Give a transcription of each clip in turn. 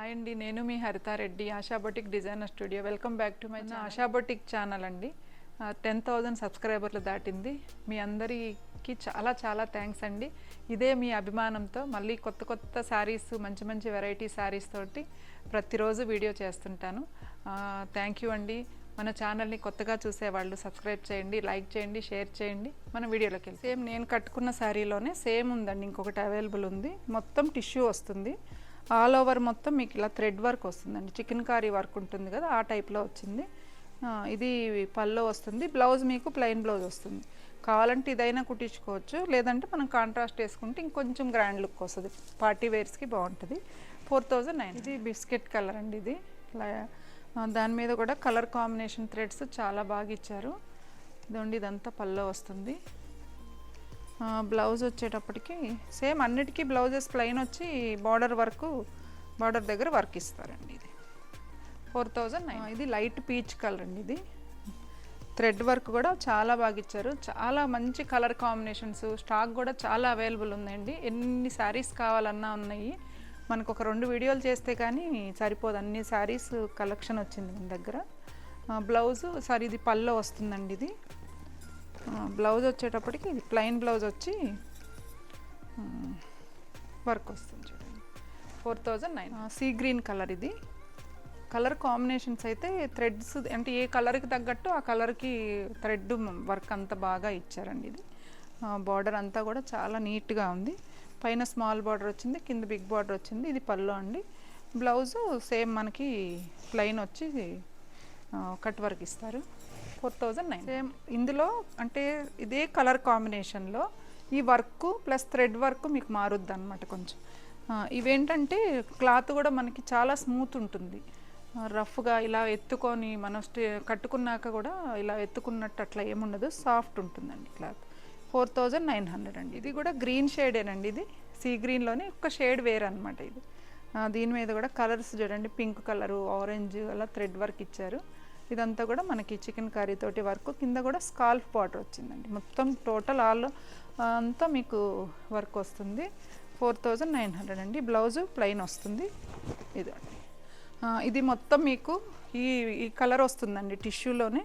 Hi అండి నేను మీ Haritha Reddy Asha boutique designer studio. Welcome back to my Asha boutique channel అండి. Ten thousand సబ్స్క్రైబర్లు దాటింది. మీ అందరికీ చాలా చాలా థ్యాంక్స్ అండి. ఇదే మీ అభిమానంతో మళ్ళీ కొత్త కొత్త శారీస్ మంచి మంచి వెరైటీ శారీస్ తోటి ప్రతిరోజు వీడియో చేస్తుంటాను. థ్యాంక్ యూ అండి. మన ఛానల్ని కొత్తగా చూసేవాళ్ళు సబ్స్క్రైబ్ చేయండి లైక్ చేయండి షేర్ చేయండి. మన వీడియోలోకి వెళ్ళి సేమ్ నేను కట్టుకున్న శారీలోనే సేమ్ ఉందండి ఇంకొకటి అవైలబుల్ ఉంది. మొత్తం టిష్యూ వస్తుంది. ఆల్ ఓవర్ మొత్తం మీకు ఇలా థ్రెడ్ వర్క్ వస్తుందండి. చికెన్ కారీ వర్క్ ఉంటుంది కదా ఆ టైప్లో వచ్చింది. ఇది పల్లో వస్తుంది. బ్లౌజ్ మీకు ప్లెయిన్ బ్లౌజ్ వస్తుంది. కావాలంటే ఇదైనా కుట్టించుకోవచ్చు. లేదంటే మనం కాంట్రాస్ట్ వేసుకుంటే ఇంకొంచెం గ్రాండ్ లుక్ వస్తుంది. పార్టీ వేర్స్కి బాగుంటుంది. ఫోర్ థౌజండ్ నైన్ ఇది బిస్కెట్ కలర్ అండి ఇది. దాని మీద కూడా కలర్ కాంబినేషన్ థ్రెడ్స్ చాలా బాగా ఇచ్చారు. ఇదండి ఇదంతా పల్లో వస్తుంది. బ్లౌజ్ వచ్చేటప్పటికి సేమ్ అన్నిటికీ బ్లౌజెస్ ప్లెయిన్ వచ్చి బార్డర్ వరకు బార్డర్ దగ్గర వర్క్ ఇస్తారండి ఇది. ఫోర్ థౌజండ్ ఇది లైట్ పీచ్ కలర్ అండి ఇది. థ్రెడ్ వర్క్ కూడా చాలా బాగా ఇచ్చారు. చాలా మంచి కలర్ కాంబినేషన్స్ స్టాక్ కూడా చాలా అవైలబుల్ ఉందండి. ఎన్ని శారీస్ కావాలన్నా ఉన్నాయి. మనకు ఒక రెండు వీడియోలు చేస్తే కానీ సరిపోదు. అన్ని శారీస్ కలెక్షన్ వచ్చింది మన దగ్గర. బ్లౌజ్ సారీ ఇది పల్లో వస్తుందండి ఇది. బ్లౌజ్ వచ్చేటప్పటికి ఇది ప్లెయిన్ బ్లౌజ్ వచ్చి వర్క్ వస్తుంది చూడండి. Four thousand nine sea green colour ఇది. కలర్ కాంబినేషన్స్ అయితే థ్రెడ్స్ అంటే ఏ కలర్కి తగ్గట్టు ఆ కలర్కి థ్రెడ్ వర్క్ అంతా బాగా ఇచ్చారండి ఇది. బార్డర్ అంతా కూడా చాలా నీట్గా ఉంది. పైన స్మాల్ బార్డర్ వచ్చింది కింద బిగ్ బార్డర్ వచ్చింది. ఇది పళ్ళు అండి. బ్లౌజ్ సేమ్ మనకి ప్లెయిన్ వచ్చి కట్ వర్క్ ఇస్తారు. Four thousand nine. సేమ్ ఇందులో అంటే ఇదే కలర్ కాంబినేషన్లో ఈ వర్క్ ప్లస్ థ్రెడ్ వర్క్ మీకు మారుద్ది అనమాట కొంచెం ఇవేంటంటే క్లాత్ కూడా మనకి చాలా స్మూత్ ఉంటుంది. రఫ్గా ఇలా ఎత్తుకొని మనం స్టే కట్టుకున్నాక కూడా ఇలా ఎత్తుకున్నట్టు అట్లా ఏముండదు సాఫ్ట్ ఉంటుందండి cloth. Four thousand nine hundred అండి. ఇది కూడా గ్రీన్ షేడేనండి ఇది. సీ గ్రీన్లోనే ఒక షేడ్ వేర్ అనమాట ఇది దీని మీద కూడా కలర్స్ చూడండి. పింక్ కలరు ఆరెంజ్ అలా థ్రెడ్ వర్క్ ఇచ్చారు. ఇదంతా కూడా మనకి చికెన్ కర్రీ తోటి వర్క్ కింద కూడా స్కాల్ఫ్ బార్డర్ వచ్చిందండి. మొత్తం టోటల్ ఆల్ అంతా మీకు వర్క్ వస్తుంది. ఫోర్ థౌజండ్ నైన్ హండ్రెడ్ అండి. బ్లౌజు ప్లెయిన్ వస్తుంది. ఇదండి. ఇది మొత్తం మీకు ఈ ఈ కలర్ వస్తుందండి టిష్యూలోనే.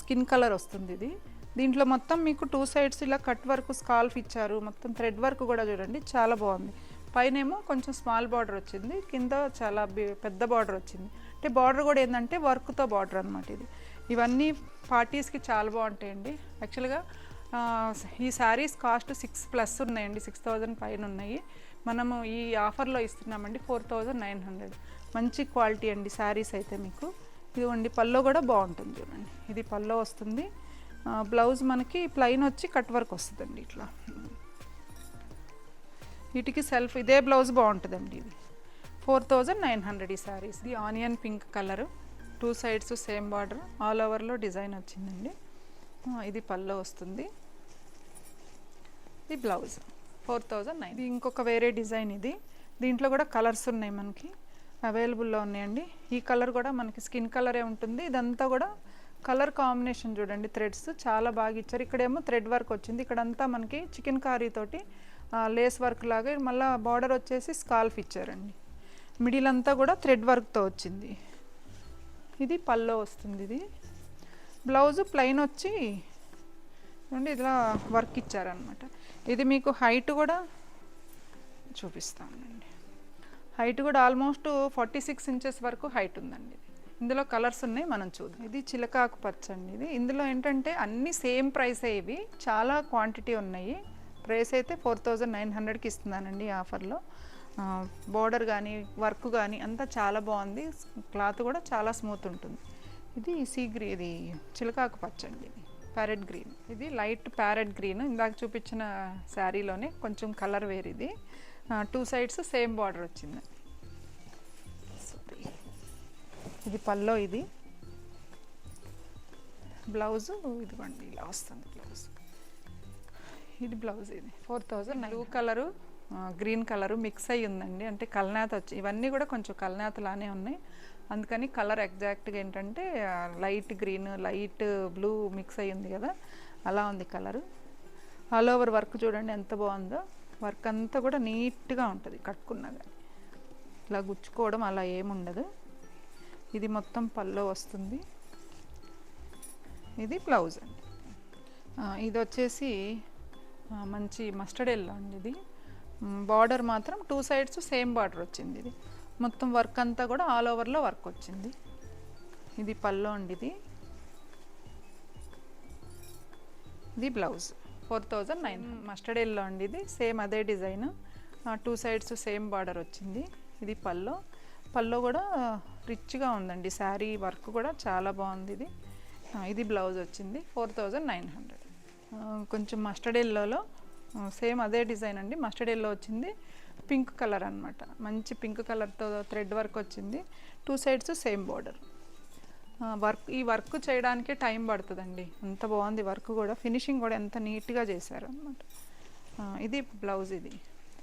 స్కిన్ కలర్ వస్తుంది ఇది. దీంట్లో మొత్తం మీకు టూ సైడ్స్ ఇలా కట్ వర్క్ స్కాల్ఫ్ ఇచ్చారు. మొత్తం థ్రెడ్ వర్క్ కూడా చూడండి చాలా బాగుంది. పైనేమో కొంచెం స్మాల్ బార్డర్ వచ్చింది. కింద చాలా పెద్ద బార్డర్ వచ్చింది. అంటే బార్డర్ కూడా ఏంటంటే వర్క్తో బార్డర్ అనమాట ఇది. ఇవన్నీ పార్టీస్కి చాలా బాగుంటాయండి. యాక్చువల్గా ఈ శారీస్ కాస్ట్ సిక్స్ ప్లస్ ఉన్నాయండి సిక్స్ థౌజండ్ పైన ఉన్నాయి. మనము ఈ ఆఫర్లో ఇస్తున్నామండి ఫోర్ థౌజండ్ నైన్ హండ్రెడ్. మంచి క్వాలిటీ అండి శారీస్ అయితే మీకు. ఇదిగోండి పల్లో కూడా బాగుంటుంది చూడండి. ఇది పల్లో వస్తుంది. బ్లౌజ్ మనకి ప్లెయిన్ వచ్చి కట్ వర్క్ వస్తుందండి ఇట్లా. వీటికి సెల్ఫ్ ఇదే బ్లౌజ్ బాగుంటుందండి ఇది. ఫోర్ థౌజండ్ నైన్ హండ్రెడ్ ఈ శారీస్ ఇది onion pink colour. Two sides same border. All ఓవర్లో డిజైన్ వచ్చిందండి. ఇది పల్లో వస్తుంది. ఇది బ్లౌజ్. Four thousand nine. ఇది ఇంకొక వేరే డిజైన్ ఇది. దీంట్లో కూడా కలర్స్ ఉన్నాయి మనకి. అవైలబుల్లో ఉన్నాయండి. ఈ కలర్ కూడా మనకి స్కిన్ కలరే ఉంటుంది. ఇదంతా కూడా కలర్ కాంబినేషన్ చూడండి థ్రెడ్స్. చాలా బాగా ఇచ్చారు. ఇక్కడేమో థ్రెడ్ వర్క్ వచ్చింది. ఇక్కడంతా మనకి చికెన్ కారీ తోటి లేస్ వర్క్ లాగా మళ్ళీ బార్డర్ వచ్చేసి స్కాల్ఫ్ ఇచ్చారండి. మిడిల్ అంతా కూడా థ్రెడ్ వర్క్తో వచ్చింది. ఇది పల్లో వస్తుంది ఇది. బ్లౌజ్ ప్లెయిన్ వచ్చి చూడండి ఇలా వర్క్ ఇచ్చారనమాట ఇది మీకు హైట్ కూడా చూపిస్తానండి. హైట్ కూడా ఆల్మోస్ట్ ఫార్టీ సిక్స్ ఇంచెస్ వరకు హైట్ ఉందండి ఇది. ఇందులో కలర్స్ ఉన్నాయి మనం చూద్దాం. ఇది చిలకాకు పచ్చ అండి ఇది. ఇందులో ఏంటంటే అన్ని సేమ్ ప్రైసే ఇవి. చాలా క్వాంటిటీ ఉన్నాయి. ప్రైస్ అయితే ఫోర్ థౌజండ్ నైన్ హండ్రెడ్కి ఇస్తున్నానండి ఈ ఆఫర్లో. బోర్డర్ కానీ వర్క్ కానీ అంతా చాలా బాగుంది. క్లాత్ కూడా చాలా స్మూత్ ఉంటుంది. ఇది సీ గ్రీ ఇది చిలకాకు పచ్చ అండి ఇది. ప్యారెట్ గ్రీన్ ఇది లైట్ ప్యారెట్ గ్రీన్ ఇందాక చూపించిన శారీలోనే కొంచెం కలర్ వేరు ఇది. టూ సైడ్స్ సేమ్ బార్డర్ వచ్చింది. ఇది పల్లో ఇది. బ్లౌజ్ ఇదిగోండి ఇలా వస్తుంది బ్లౌజ్. ఇది బ్లౌజ్ ఇది. Four thousand blue colour green colour mix అయ్యి ఉందండి అంటే కల్నాథ్ వచ్చి ఇవన్నీ కూడా కొంచెం కల్నాథ్ లానే ఉన్నాయి. అందుకని కలర్ ఎగ్జాక్ట్గా ఏంటంటే light green light blue mix అయ్యింది కదా అలా ఉంది కలరు. ఆల్ ఓవర్ వర్క్ చూడండి ఎంత బాగుందో. వర్క్ అంతా కూడా నీట్గా ఉంటుంది కట్టుకున్నా కానీ ఇలా గుచ్చుకోవడం అలా ఏముండదు. ఇది మొత్తం పల్లో వస్తుంది. ఇది బ్లౌజ్ అండి. ఇది వచ్చేసి మంచి మస్టర్డ్ ఎల్లో అండి ఇది. బార్డర్ మాత్రం టూ సైడ్స్ సేమ్ బార్డర్ వచ్చింది ఇది. మొత్తం వర్క్ అంతా కూడా ఆల్ ఓవర్లో వర్క్ వచ్చింది. ఇది పల్లో అండి ఇది ఇది blouse four thousand nine mustard yellow అండి ఇది సేమ్ అదే design. Two sides same border వచ్చింది. ఇది పల్లో. పల్లో కూడా రిచ్గా ఉందండి. శారీ వర్క్ కూడా చాలా బాగుంది ఇది. ఇది బ్లౌజ్ వచ్చింది. Four thousand nine hundred. కొంచెం మస్టర్డ్ ఎల్లోలో సేమ్ అదే డిజైన్ అండి. మస్టర్డ్ ఎల్లో వచ్చింది. పింక్ కలర్ అన్నమాట. మంచి పింక్ కలర్తో థ్రెడ్ వర్క్ వచ్చింది. Two sides same border work ఈ వర్క్ చేయడానికే టైం పడుతుందండి. అంత బాగుంది వర్క్ కూడా. ఫినిషింగ్ కూడా ఎంత నీట్గా చేశారు అనమాట ఇది బ్లౌజ్ ఇది.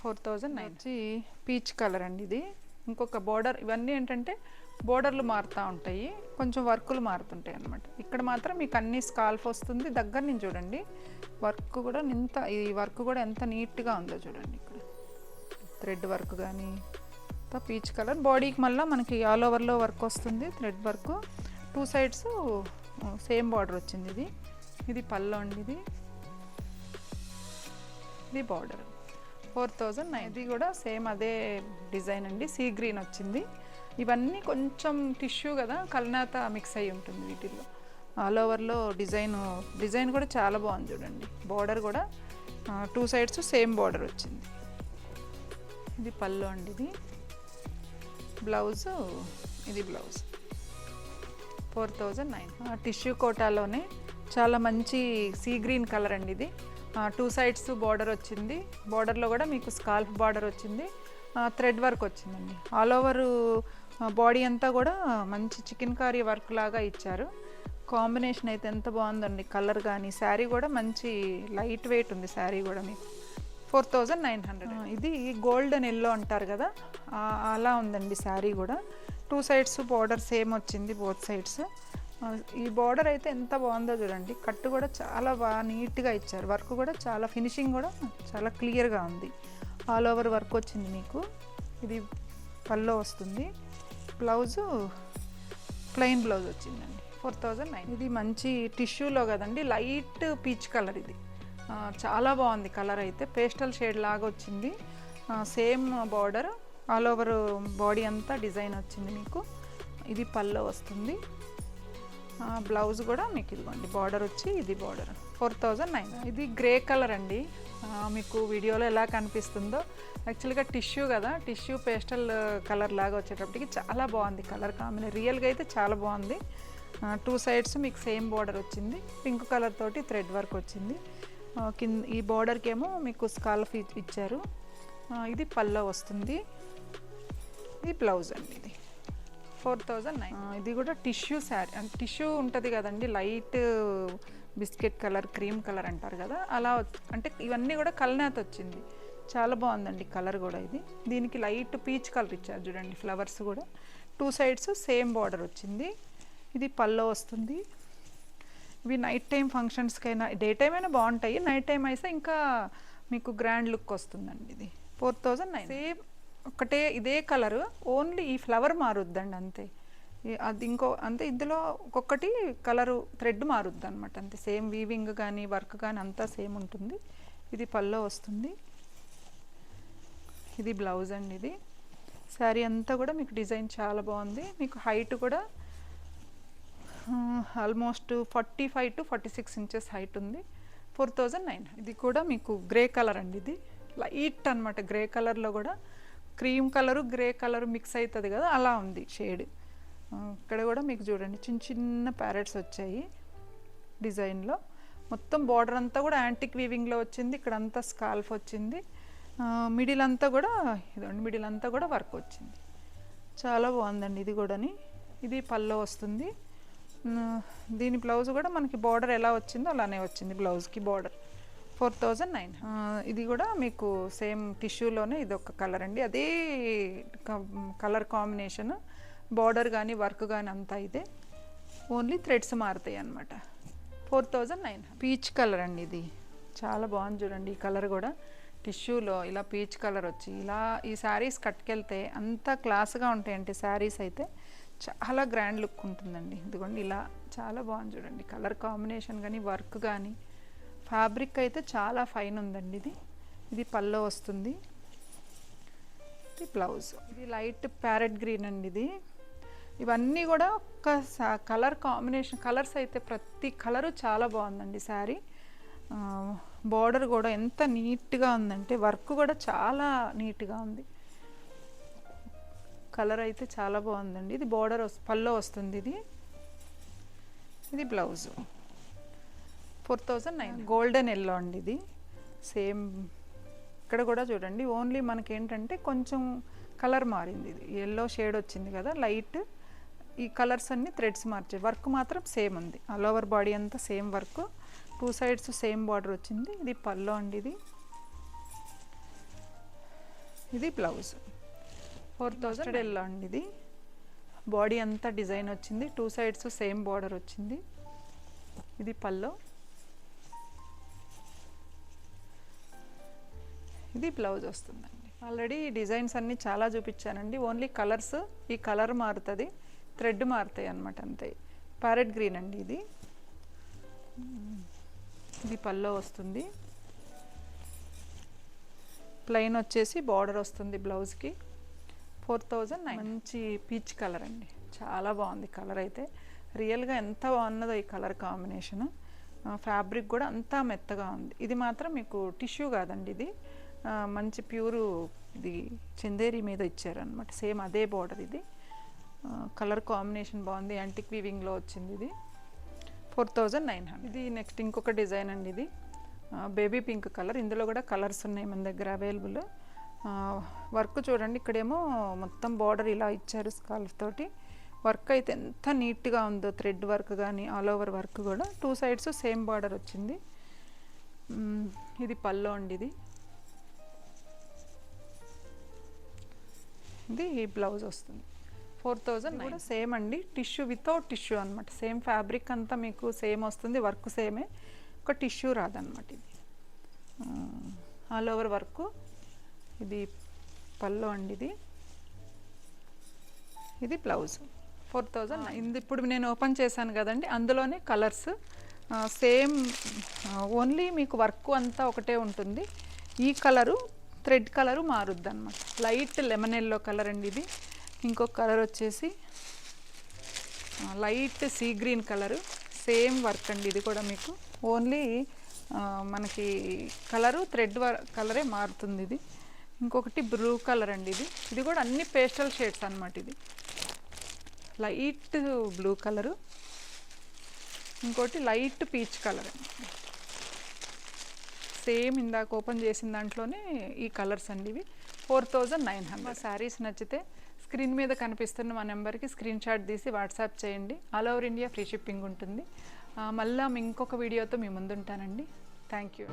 Four thousand nine peach colour అండి ఇది. ఇంకొక బోర్డర్ ఇవన్నీ ఏంటంటే బోర్డర్లు మారుతూ ఉంటాయి. కొంచెం వర్కులు మారుతుంటాయి అన్నమాట. ఇక్కడ మాత్రం మీకు అన్ని స్కాల్ఫ్ వస్తుంది. దగ్గర నుంచి చూడండి. వర్క్ కూడా ఇంత ఈ వర్క్ కూడా ఎంత నీట్గా ఉందో చూడండి ఇక్కడ. థ్రెడ్ వర్క్ కానీ పీచ్ కలర్. బాడీకి మళ్ళీ మనకి ఆల్ ఓవర్లో వర్క్ వస్తుంది. Thread work. Two sides same border వచ్చింది ఇది. ఇది పళ్ళు అండి ఇది. ఇది బార్డర్. Four thousand nine. ఇది కూడా సేమ్ అదే డిజైన్ అండి. సీ గ్రీన్ వచ్చింది. ఇవన్నీ కొంచెం టిష్యూ కదా కల్నాత మిక్స్ అయి ఉంటుంది వీటిల్లో. ఆల్ ఓవర్లో డిజైన్ డిజైన్ కూడా చాలా బాగుంది చూడండి. బార్డర్ కూడా టూ సైడ్స్ సేమ్ బార్డర్ వచ్చింది. ఇది పళ్ళు అండి ఇది. బ్లౌజ్ ఇది blouse. Four thousand nine. Tissue కోటాలోనే చాలా మంచి సీ గ్రీన్ కలర్ అండి ఇది. టూ సైడ్స్ బార్డర్ వచ్చింది. బార్డర్లో కూడా మీకు స్కాల్ఫ్ బార్డర్ వచ్చింది. థ్రెడ్ వర్క్ వచ్చిందండి. ఆల్ ఓవర్ బాడీ అంతా కూడా మంచి చికెన్ కర్రీ వర్క్ లాగా ఇచ్చారు. కాంబినేషన్ అయితే ఎంత బాగుందండి. కలర్ కానీ శారీ కూడా మంచి లైట్ వెయిట్ ఉంది శారీ కూడా మీకు. ఫోర్ థౌజండ్ నైన్ హండ్రెడ్ ఇది గోల్డెన్ ఎల్లో అంటారు కదా. అలా ఉందండి శారీ కూడా. టూ సైడ్స్ బార్డర్ సేమ్ వచ్చింది బోత్ సైడ్స్ ఈ బార్డర్ అయితే ఎంత బాగుందో చూడండి. కట్టు కూడా చాలా బాగా నీట్గా ఇచ్చారు. వర్క్ కూడా చాలా ఫినిషింగ్ కూడా చాలా క్లియర్గా ఉంది. ఆల్ ఓవర్ వర్క్ వచ్చింది మీకు. ఇది పల్లో వస్తుంది. బ్లౌజు ప్లెయిన్ బ్లౌజ్ వచ్చిందండి. Four thousand nine. ఇది మంచి టిష్యూలో కదండి. లైట్ పీచ్ కలర్ ఇది. చాలా బాగుంది కలర్ అయితే. పేస్టల్ షేడ్ లాగా వచ్చింది. Same border. All over body అంతా డిజైన్ వచ్చింది మీకు. ఇది పల్లో వస్తుంది. బ్లౌజ్ కూడా మీకు ఇదిగోండి బార్డర్ వచ్చి ఇది బార్డర్ ఫోర్ థౌజండ్ నైన్ ఇది గ్రే కలర్ అండి. మీకు వీడియోలో ఎలా కనిపిస్తుందో యాక్చువల్గా టిష్యూ కదా టిష్యూ పేస్టల్ కలర్ లాగా వచ్చేటప్పటికి చాలా బాగుంది కలర్ కాంబినేషన్ రియల్గా అయితే చాలా బాగుంది. టూ సైడ్స్ మీకు సేమ్ బార్డర్ వచ్చింది. పింక్ కలర్ తోటి థ్రెడ్ వర్క్ వచ్చింది. కింద ఈ బార్డర్కి ఏమో మీకు స్కాల్ఫ్ ఇచ్చారు. ఇది పల్లో వస్తుంది. ఇది బ్లౌజ్ అండి ఇది. Four thousand nine. ఇది కూడా టిష్యూ శారీ. అంటే టిష్యూ ఉంటుంది కదండి light biscuit colour cream colour అంటారు కదా అలా అంటే ఇవన్నీ కూడా కల్నాథ్ వచ్చింది. చాలా బాగుందండి కలర్ కూడా ఇది. దీనికి లైట్ పీచ్ కలర్ ఇచ్చారు చూడండి ఫ్లవర్స్ కూడా. టూ సైడ్స్ సేమ్ బార్డర్ వచ్చింది. ఇది పల్లో వస్తుంది. ఇవి నైట్ టైం ఫంక్షన్స్కైనా డే టైం అయినా బాగుంటాయి. నైట్ టైం అయితే ఇంకా మీకు గ్రాండ్ లుక్ వస్తుందండి ఇది. Four thousand nine. సేమ్ ఒకటే ఇదే కలర్ ఓన్లీ ఈ ఫ్లవర్ మారుద్దండి అంతే. అది ఇంకో అంతే ఇందులో ఒక్కొక్కటి కలరు థ్రెడ్ మారుద్ది అనమాట అంతే. సేమ్ వీవింగ్ కానీ వర్క్ కానీ అంతా సేమ్ ఉంటుంది. ఇది పల్లో వస్తుంది. ఇది బ్లౌజ్ అండి ఇది. శారీ అంతా కూడా మీకు డిజైన్ చాలా బాగుంది. మీకు హైట్ కూడా almost forty five to forty six inches height ఉంది. Four thousand nine. ఇది కూడా మీకు గ్రే కలర్ అండి ఇది. లైట్ అనమాట గ్రే కలర్లో కూడా cream colour grey colour mix అవుతుంది కదా అలా ఉంది షేడ్. ఇక్కడ కూడా మీకు చూడండి చిన్న చిన్న ప్యారెట్స్ వచ్చాయి డిజైన్లో. మొత్తం బార్డర్ అంతా కూడా యాంటిక్ వీవింగ్లో వచ్చింది ఇక్కడ అంతా స్కాల్ఫ్ వచ్చింది. మిడిల్ అంతా కూడా ఇదండి మిడిల్ అంతా కూడా వర్క్ వచ్చింది. చాలా బాగుందండి ఇది కూడాని. ఇది పల్లో వస్తుంది. దీని బ్లౌజ్ కూడా మనకి బార్డర్ ఎలా వచ్చిందో అలానే వచ్చింది బ్లౌజ్కి బార్డర్. Four thousand nine. ఇది కూడా మీకు సేమ్ టిష్యూలోనే ఇది ఒక కలర్ అండి. అదే కలర్ కాంబినేషన్ బార్డర్ కానీ వర్క్ కానీ అంతా ఇదే. ఓన్లీ థ్రెడ్స్ మారుతాయి అన్నమాట. Four thousand nine. Peach colour అండి ఇది. చాలా బాగుంది చూడండి ఈ కలర్ కూడా. టిష్యూలో ఇలా పీచ్ కలర్ వచ్చి ఇలా ఈ శారీస్ కట్టుకెళ్తే అంత క్లాస్గా ఉంటాయండి శారీస్ అయితే. చాలా గ్రాండ్ లుక్ ఉంటుందండి. ఇదిగోండి ఇలా చాలా బాగుంది చూడండి. కలర్ కాంబినేషన్ కానీ వర్క్ కానీ ఫ్యాబ్రిక్ అయితే చాలా ఫైన్ ఉందండి ఇది. ఇది పల్లో వస్తుంది. ఇది బ్లౌజ్. ఇది లైట్ ప్యారెట్ గ్రీన్ అండి ఇది. ఇవన్నీ కూడా ఒక్క కలర్ కాంబినేషన్ కలర్స్ అయితే ప్రతి కలరు చాలా బాగుందండి శారీ. బార్డర్ కూడా ఎంత నీట్గా ఉందంటే వర్క్ కూడా చాలా నీట్గా ఉంది. కలర్ అయితే చాలా బాగుందండి. ఇది బార్డర్ పల్లో వస్తుంది ఇది. ఇది blouse. Four thousand nine golden yellow అండి ఇది. సేమ్ ఇక్కడ కూడా చూడండి ఓన్లీ మనకి ఏంటంటే కొంచెం కలర్ మారింది ఇది. ఎల్లో షేడ్ వచ్చింది కదా లైట్ ఈ కలర్స్ అన్ని థ్రెడ్స్ మార్చాయి వర్క్ మాత్రం సేమ్ ఉంది. ఆల్ ఓవర్ బాడీ అంతా same work. Two sides same border వచ్చింది. ఇది పల్లో అండి ఇది. ఇది బ్లౌజ్. ఫోర్ థౌజండ్ ఎల్లో అండి ఇది. బాడీ అంతా డిజైన్ వచ్చింది. టూ సైడ్స్ సేమ్ బార్డర్ వచ్చింది. ఇది పల్లో. ఇది బ్లౌజ్ వస్తుందండి. ఆల్రెడీ డిజైన్స్ అన్నీ చాలా చూపించానండి. ఓన్లీ కలర్స్ ఈ కలర్ మారుతుంది థ్రెడ్ మారుతాయి అన్నమాట అంతే. ప్యారెట్ గ్రీన్ అండి ఇది. ఇది పల్లో వస్తుంది. ప్లెయిన్ వచ్చేసి బార్డర్ వస్తుంది బ్లౌజ్కి ఫోర్ థౌజండ్ మంచి పీచ్ కలర్ అండి. చాలా బాగుంది కలర్ అయితే. రియల్గా ఎంత బాగున్నదో ఈ కలర్ కాంబినేషన్ ఫ్యాబ్రిక్ కూడా అంతా మెత్తగా ఉంది. ఇది మాత్రం మీకు టిష్యూ కాదండి ఇది. మంచి ప్యూరు ఇది చందేరి మీద ఇచ్చారనమాట సేమ్ అదే బార్డర్ ఇది. కలర్ కాంబినేషన్ బాగుంది. యాంటిక్ వీవింగ్లో వచ్చింది ఇది. Four thousand nine hundred. ఇది నెక్స్ట్ ఇంకొక డిజైన్ అండి ఇది. Baby pink colour. ఇందులో కూడా కలర్స్ ఉన్నాయి మన దగ్గర అవైలబుల్. వర్క్ చూడండి. ఇక్కడేమో మొత్తం బార్డర్ ఇలా ఇచ్చారు స్కాల్ఫ్ తోటి. వర్క్ అయితే ఎంత నీట్గా ఉందో. థ్రెడ్ వర్క్ కానీ ఆల్ ఓవర్ వర్క్ కూడా. టూ సైడ్స్ సేమ్ బార్డర్ వచ్చింది. ఇది పల్లో అండి ఇది. ఇది బ్లౌజ్ వస్తుంది. ఫోర్ థౌజండ్ కూడా సేమ్ అండి టిష్యూ వితౌట్ టిష్యూ అనమాట సేమ్ ఫ్యాబ్రిక్ అంతా మీకు సేమ్ వస్తుంది వర్క్ సేమే. ఒక టిష్యూ రాదనమాట ఇది. All over work. ఇది పల్లో అండి ఇది. ఇది బ్లౌజ్. ఫోర్ థౌజండ్ ఇది ఇప్పుడు నేను ఓపెన్ చేశాను కదండి అందులోనే కలర్స్. సేమ్ ఓన్లీ మీకు వర్క్ అంతా ఒకటే ఉంటుంది. ఈ కలరు థ్రెడ్ కలరు మారుద్ది అనమాట లైట్ లెమన్ ఎల్లో కలర్ అండి ఇది. ఇంకొక కలర్ వచ్చేసి light sea green colour. Same work అండి ఇది కూడా మీకు. ఓన్లీ మనకి కలరు థ్రెడ్ కలరే మారుతుంది ఇది. ఇంకొకటి బ్లూ కలర్ అండి ఇది. ఇది కూడా అన్ని పేస్టల్ షేడ్స్ అనమాట ఇది. Light blue colour. ఇంకోటి లైట్ పీచ్ కలర్ అండి. సేమ్ ఇందాక ఓపెన్ చేసిన దాంట్లోనే ఈ కలర్స్ అండి ఇవి. Four thousand nine hundred. Saris నచ్చితే స్క్రీన్ మీద కనిపిస్తున్న మా నెంబర్కి స్క్రీన్ షాట్ తీసి వాట్సాప్ చేయండి. All over India free shipping ఉంటుంది. మళ్ళీ మళ్ళా ఇంకొక వీడియోతో మీ ముందుంటానండి. Thank you.